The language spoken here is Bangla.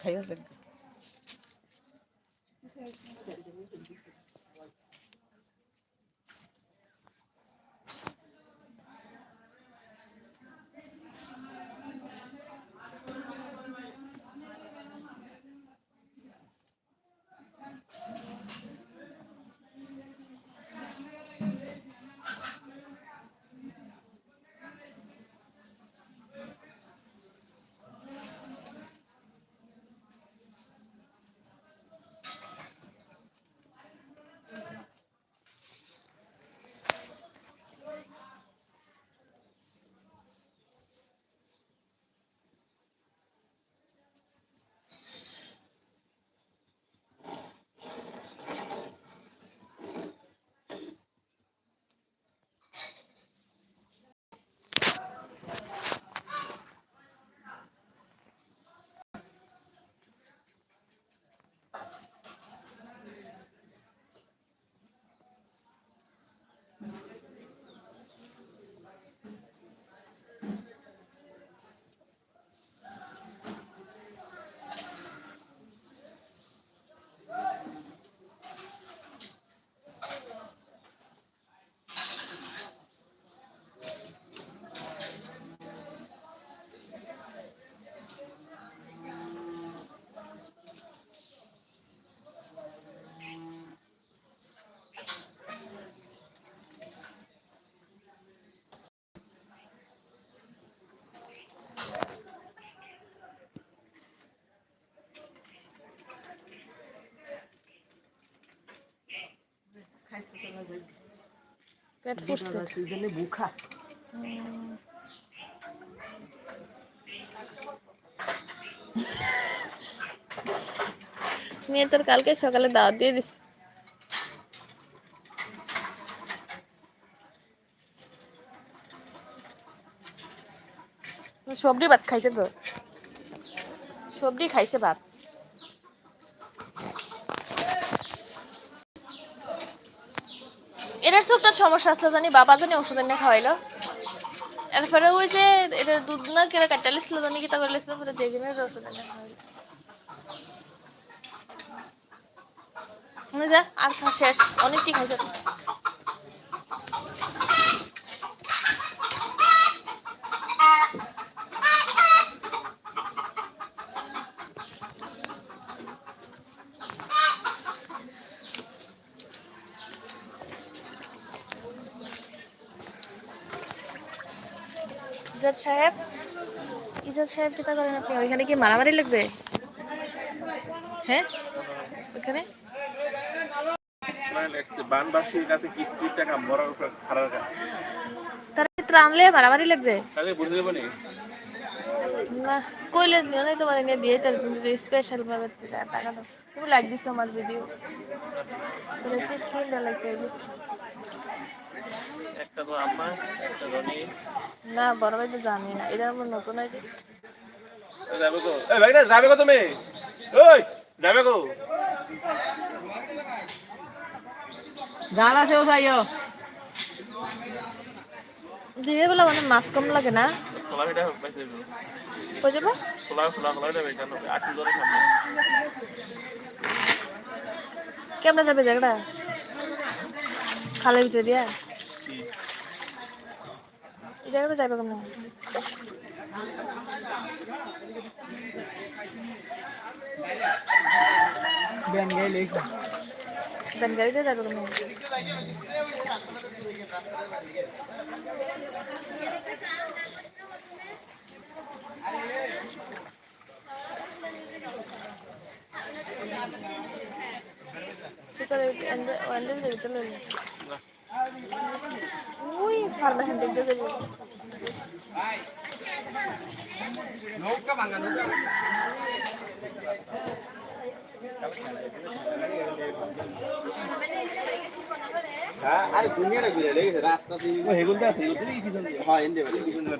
ከስንት পেট ফুসছে। দুজনে বুখা মেয়ে তোর কালকে সকালে দাওয়াত দিয়ে দিস। সবজি ভাত খাইছে তো সবজি খাইছে ভাত। এটার সবটা সমস্যা আসলো জানি বাবা জানি ওষুধ এনে খাওয়াইলো। এরপরে ওই যে এটা দুধ না কেটে কাটা ছিল জানি কিতা করে লিছিল, পরে যে দিনের ওষুধ এনে খাওয়াইলো। যা, আর শেষ, অনেকটি খাইছে। ইজাদ সাহেব ইজাদ সাহেব কিতা করেন আপনি? ওইখানে কি মারামারি লাগছে হ্যাঁ? ওইখানে? তারা ত্রাণলে মারামারি লাগছে তাহলে নি কইলে দিও না তোমার নিয়ে বিয়ে তার তুমি যদি স্পেশাল ভাবে টাকা দাও। তুমি লাইক দিছো আমার ভিডিও তোরে কি লাগছে বুঝছি একটা তো আম্মা একটা রনি। না বড় ভাই তো জানি না। এটা আমার নতুন আইডি যাবে গো এই ভাই না যাবে গো তুমি? ওই যাবে গো জালা সেও যাইও। দিয়ে বেলা মানে মাছ কম লাগে না? খোলা ভিটা পাইছে কই যাব? খোলা খোলা খোলা যাবে কেন আশি জনের সামনে। কেমনে যাবে জায়গাটা? খালের ভিতরে দিয়া? জায়গাটা যাবে কেমন ব্যান গাইলে ব্যান গাড়িতে যাবে কেমন ঠিক আছে ওয়ান্ডেল দিতে লইলে উই ফার্মে হ্যান্ড দেখতে যাবে হ্যাঁ আরে দুনিয়াটা ঘুরে লেগেছে রাস্তা হেগুলতে আছে হয় এনে দেবে হেগুলতে